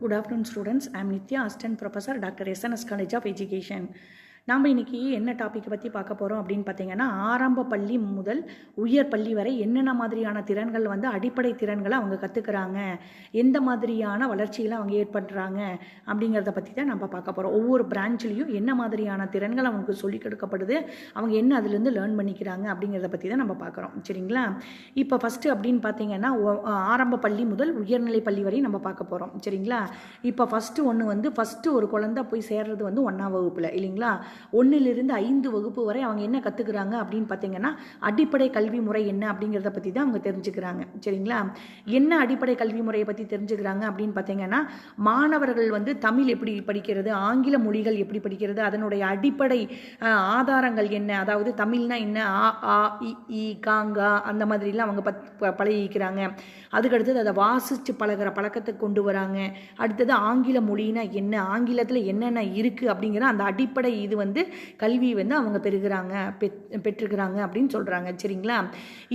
Good afternoon, students. I am Nitya, Assistant Professor, Dr. SNS College of Education. நாம் இன்றைக்கி என்ன டாப்பிக்கை பற்றி பார்க்க போகிறோம் அப்படின்னு பார்த்தீங்கன்னா ஆரம்ப பள்ளி முதல் உயர் பள்ளி வரை என்னென்ன மாதிரியான திறன்கள் வந்து அடிப்படை திறன்களை அவங்க கற்றுக்குறாங்க எந்த மாதிரியான வளர்ச்சிகளை அவங்க ஏற்படுறாங்க அப்படிங்கிறத பற்றி தான் நம்ம பார்க்க போகிறோம் ஒவ்வொரு பிரான்ச்லேயும் என்ன மாதிரியான திறன்கள் அவங்களுக்கு சொல்லிக் கொடுக்கப்படுது? அவங்க என்ன அதுலேருந்து லேர்ன் பண்ணிக்கிறாங்க? அப்படிங்கிறத பற்றி தான் நம்ம பார்க்குறோம். சரிங்களா? இப்போ ஃபஸ்ட்டு அப்படின்னு பார்த்தீங்கன்னா ஆரம்ப பள்ளி முதல் உயர்நிலை பள்ளி வரை நம்ம பார்க்க போகிறோம் சரிங்களா? இப்போ ஃபஸ்ட்டு ஒன்று வந்து ஃபஸ்ட்டு ஒரு குழந்தை போய் சேர்றது வந்து ஒன்றாம் வகுப்பில் இல்லைங்களா? ஒன்றிலிருந்து ஐந்து வகுப்பு வரை அவங்க என்ன கற்றுக்குறாங்க அப்படின்னு பார்த்தீங்கன்னா அடிப்படை கல்வி முறை என்ன அப்படிங்கிறத பற்றி தான் அவங்க தெரிஞ்சுக்கிறாங்க. சரிங்களா? என்ன அடிப்படை கல்வி முறையை பற்றி தெரிஞ்சுக்கிறாங்க அப்படின்னு பார்த்தீங்கன்னா மாணவர்கள் வந்து தமிழ் எப்படி படிக்கிறது ஆங்கில மொழிகள் எப்படி படிக்கிறது அதனுடைய அடிப்படை ஆதாரங்கள் என்ன அதாவது தமிழ்னா என்ன ஆ ஆ இ காங்கா அந்த மாதிரிலாம் அவங்க பத் ப- பழகிக்கிறாங்க. அதுக்கடுத்தது அதை வாசித்து பழகுற பழக்கத்தை கொண்டு வராங்க. அடுத்தது ஆங்கில மொழினா என்ன ஆங்கிலத்தில் என்னென்ன இருக்குது அப்படிங்கிற அந்த அடிப்படை இது வந்து கல்வி வந்து அவங்க பெறுகிறாங்க பெற் பெற்றுக்கிறாங்க அப்படின்னு சொல்கிறாங்க சரிங்களா?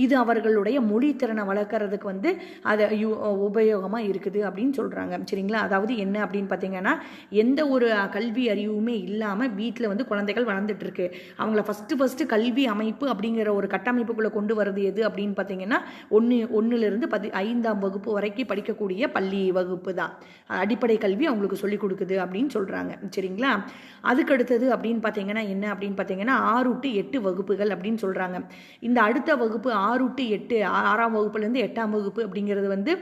இது அவர்களுடைய மொழி திறனை வளர்க்குறதுக்கு வந்து அதை யூ உபயோகமாக இருக்குது அப்படின்னு சொல்கிறாங்க சரிங்களா? அதாவது என்ன அப்படின்னு பார்த்தீங்கன்னா எந்த ஒரு கல்வி அறிவுமே இல்லாமல் வீட்டில் வந்து குழந்தைகள் வளர்ந்துட்டுருக்கு. அவங்கள ஃபஸ்ட்டு ஃபஸ்ட்டு கல்வி அமைப்பு அப்படிங்கிற ஒரு கட்டமைப்புக்குள்ளே கொண்டு வர்றது எது அப்படின்னு பார்த்தீங்கன்னா ஒன்று ஒன்றுலேருந்து பதி ஐந்தாம் வகுப்பு வரைக்கும் படிக்கக்கூடிய பள்ளி வகுப்பு தான். அடிப்படை கல்வி அவங்களுக்கு சொல்லிக் கொடுக்குது அப்படின்னு சொல்கிறாங்க சரிங்களா? அதுக்கு அடுத்தது அப்படின்னு பார்த்தீங்கன்னா என்ன அப்படின்னு பார்த்தீங்கன்னா ஆறு டு எட்டு வகுப்புகள் அப்படின்னு சொல்கிறாங்க இந்த அடுத்த வகுப்பு ஆறு டு எட்டு ஆறாம் வகுப்புலேருந்து எட்டாம் வகுப்பு அப்படிங்கிறது வந்து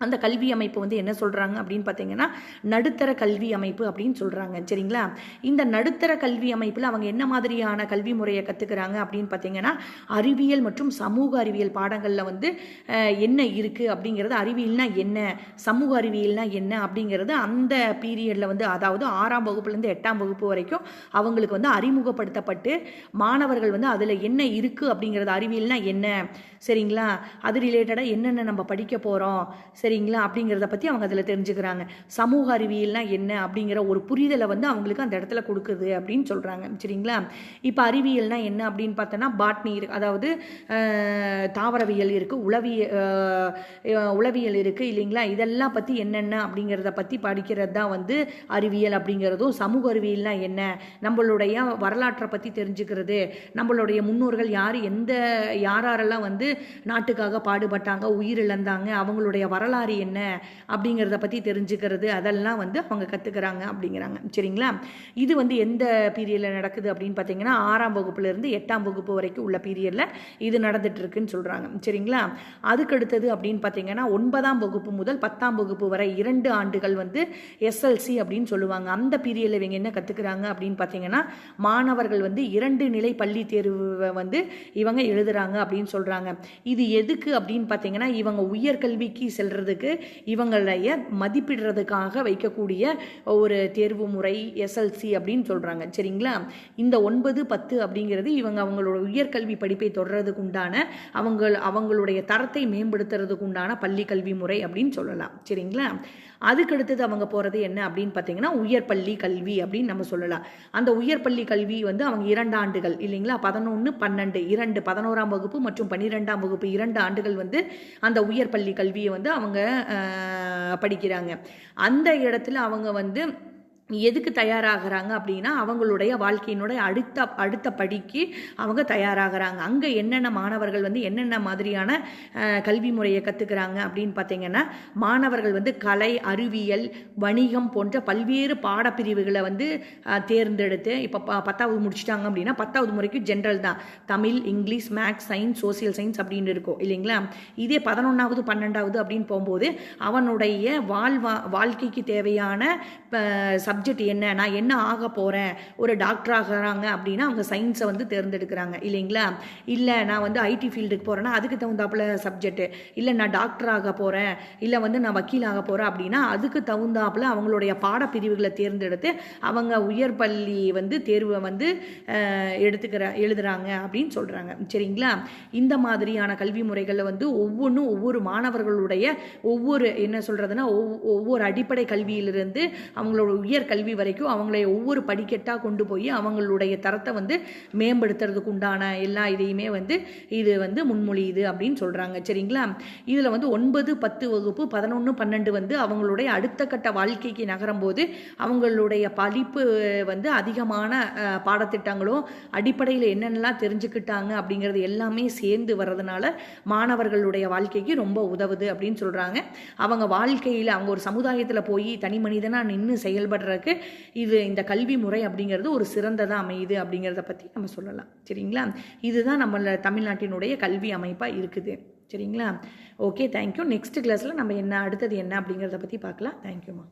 அந்த கல்வி அமைப்பு வந்து என்ன சொல்கிறாங்க அப்படின்னு பார்த்தீங்கன்னா நடுத்தர கல்வி அமைப்பு அப்படின்னு சொல்கிறாங்க சரிங்களா? இந்த நடுத்தர கல்வி அமைப்பில் அவங்க என்ன மாதிரியான கல்வி முறையை கற்றுக்கிறாங்க அப்படின்னு பார்த்தீங்கன்னா அறிவியல் மற்றும் சமூக அறிவியல் பாடங்களில் வந்து என்ன இருக்குது அப்படிங்கிறது அறிவியல்னா என்ன சமூக அறிவியல்னா என்ன அப்படிங்கிறது அந்த பீரியடில் வந்து அதாவது ஆறாம் வகுப்புலேருந்து எட்டாம் வகுப்பு வரைக்கும் அவங்களுக்கு வந்து அறிமுகப்படுத்தப்பட்டு மாணவர்கள் வந்து அதில் என்ன இருக்குது அப்படிங்கிறது அறிவியல்னா என்ன? சரிங்களா? அது ரிலேட்டடாக என்னென்ன நம்ம படிக்க போகிறோம் சரிங்களா? அப்படிங்கிறத பற்றி அவங்க அதில் தெரிஞ்சுக்கிறாங்க. சமூக அறிவியல்னா என்ன அப்படிங்கிற ஒரு புரிதலை வந்து அவங்களுக்கு அந்த இடத்துல கொடுக்குது அப்படின்னு சொல்கிறாங்க சரிங்களா? இப்போ அறிவியல்னா என்ன அப்படின்னு பார்த்தோன்னா பாட்னி இருக்கு. அதாவது தாவரவியல் இருக்குது உளவிய உளவியல் இருக்குது இல்லைங்களா? இதெல்லாம் பற்றி என்னென்ன அப்படிங்கிறத பற்றி படிக்கிறது தான் வந்து அறிவியல் அப்படிங்கிறதும். சமூக அறிவியல்னா என்ன? நம்மளுடைய வரலாற்றை பற்றி தெரிஞ்சுக்கிறது. நம்மளுடைய முன்னோர்கள் யார்? எந்த யாரெல்லாம் வந்து நாட்டுக்காக பாடுபட்டாங்க உயிரிழந்தாங்க அவங்களுடைய வரலாறு என்ன அப்படிங்கிறத பற்றி தெரிஞ்சுக்கிறது அதெல்லாம் வந்து அவங்க கற்றுக்கிறாங்க அப்படிங்கிறாங்க. சரிங்களா? இது வந்து எந்த பீரியடில் நடக்குது அப்படின்னு பார்த்தீங்கன்னா ஆறாம் வகுப்புலேருந்து எட்டாம் வகுப்பு வரைக்கும் உள்ள பீரியடில் இது நடந்துட்டு இருக்குன்னு சொல்கிறாங்க சரிங்களா? அதுக்கு அடுத்தது அப்படின்னு பார்த்தீங்கன்னா ஒன்பதாம் வகுப்பு முதல் பத்தாம் வகுப்பு வரை இரண்டு ஆண்டுகள் வந்து எஸ்எல்சி அப்படின்னு சொல்லுவாங்க. அந்த பீரியடில் இவங்க என்ன கற்றுக்கிறாங்க அப்படின்னு பார்த்தீங்கன்னா மாணவர்கள் வந்து இரண்டு நிலை பள்ளி தேர்வை வந்து இவங்க எழுதுறாங்க அப்படின்னு சொல்கிறாங்க இது எதுக்கு அப்படின்னு பார்த்தீங்கன்னா இவங்க உயர்கல்விக்கு செல்கிறது செல்றதுக்கு இவங்களைய மதிப்பிடுறதுக்காக வைக்கக்கூடிய ஒரு தேர்வு முறை எஸ்எல்சி அப்படின்னு சொல்கிறாங்க சரிங்களா? இந்த ஒன்பது பத்து அப்படிங்கிறது இவங்க அவங்களோட உயர்கல்வி படிப்பை தொடர்றதுக்கு உண்டான அவங்க அவங்களுடைய தரத்தை மேம்படுத்துறதுக்கு உண்டான பள்ளி கல்வி முறை அப்படின்னு சொல்லலாம். சரிங்களா? அதுக்கு அடுத்தது அவங்க போகிறது என்ன அப்படின்னு பார்த்தீங்கன்னா உயர்பள்ளி கல்வி அப்படின்னு நம்ம சொல்லலாம். அந்த உயர்பள்ளி கல்வி வந்து அவங்க இரண்டு ஆண்டுகள் இல்லைங்களா? பதினொன்று பன்னெண்டு இரண்டு பதினோராம் வகுப்பு மற்றும் பன்னிரெண்டாம் வகுப்பு இரண்டு ஆண்டுகள் வந்து அந்த உயர்பள்ளி கல்வியை வந்து அவங்க படிக்கிறாங்க. அந்த இடத்துல அவங்க வந்து எதுக்கு தயாராகிறாங்க அப்படின்னா அவங்களுடைய வாழ்க்கையினுடைய அடுத்த அடுத்த படிக்கு அவங்க தயாராகிறாங்க. அங்கே என்னென்ன மாணவர்கள் வந்து என்னென்ன மாதிரியான கல்வி முறையை கற்றுக்கிறாங்க அப்படின்னு பார்த்தீங்கன்னா மாணவர்கள் வந்து கலை அறிவியல் வணிகம் போன்ற பல்வேறு பாடப்பிரிவுகளை வந்து தேர்ந்தெடுத்து இப்போ ப பத்தாவது முடிச்சிட்டாங்க அப்படின்னா பத்தாவது முறைக்கு ஜென்ரல் தான். Tamil English maths science social science அப்படின்னு இருக்கும். இல்லைங்களா? இதே பதினொன்றாவது பன்னெண்டாவது அப்படின்னு போகும்போது அவனுடைய வாழ்வா வாழ்க்கைக்கு தேவையான சப்ஜெக்ட் என்ன? நான் என்ன ஆக போகிறேன் ஒரு டாக்டர் ஆகிறாங்க அப்படின்னா அவங்க சயின்ஸை வந்து தேர்ந்தெடுக்கிறாங்க. இல்லைங்களா? இல்லை நான் வந்து ஐடி ஃபீல்டுக்கு போகிறேன்னா அதுக்கு தகுந்தாப்புல சப்ஜெக்ட் இல்லை நான் டாக்டர் ஆக போகிறேன் இல்லை வந்து நான் வக்கீல் ஆக போகிறேன் அப்படின்னா அதுக்கு தகுந்தாப்புல அவங்களுடைய பாடப்பிரிவுகளை தேர்ந்தெடுத்து அவங்க உயர் பள்ளி வந்து தேர்வை வந்து எடுத்துக்கிற எழுதுகிறாங்க அப்படின்னு சொல்கிறாங்க சரிங்களா? இந்த மாதிரியான கல்வி முறைகளில் வந்து ஒவ்வொன்றும் ஒவ்வொரு மாணவர்களுடைய ஒவ்வொரு என்ன சொல்கிறதுனா ஒவ்வொரு அடிப்படை கல்வியிலிருந்து அவங்களோட உயர் கல்வி வரைக்கும் அவங்களை ஒவ்வொரு படிக்கட்டாக கொண்டு போய் அவங்களுடைய தரத்தை வந்து மேம்படுத்துறதுக்கு உண்டான எல்லா இதையுமே வந்து இது வந்து முன்மொழியுது அப்படின்னு சொல்கிறாங்க சரிங்களா? இதில் வந்து ஒன்பது பத்து வகுப்பு பதினொன்று பன்னெண்டு வந்து அவங்களுடைய அடுத்த கட்ட வாழ்க்கைக்கு நகரும் போது அவங்களுடைய படிப்பு வந்து அதிகமான பாடத்திட்டங்களும் அடிப்படையில் என்னென்னலாம் தெரிஞ்சுக்கிட்டாங்க அப்படிங்கிறது எல்லாமே சேர்ந்து வர்றதுனால மாணவர்களுடைய வாழ்க்கைக்கு ரொம்ப உதவுது அப்படின்னு சொல்கிறாங்க அவங்க வாழ்க்கையில் அவங்க ஒரு சமுதாயத்தில் போய் தனி மனிதனாக நின்று செயல்படுற செயல்படுறதுக்கு இது இந்த கல்வி முறை அப்படிங்கிறது ஒரு சிறந்ததாக அமையுது அப்படிங்கிறத பற்றி நம்ம சொல்லலாம். சரிங்களா? இதுதான் நம்ம தமிழ்நாட்டினுடைய கல்வி அமைப்பாக இருக்குது. சரிங்களா? ஓகே தேங்க்யூ நெக்ஸ்ட் கிளாஸில் நம்ம என்ன அடுத்தது என்ன அப்படிங்கிறத பற்றி பார்க்கலாம். தேங்க்யூம்மா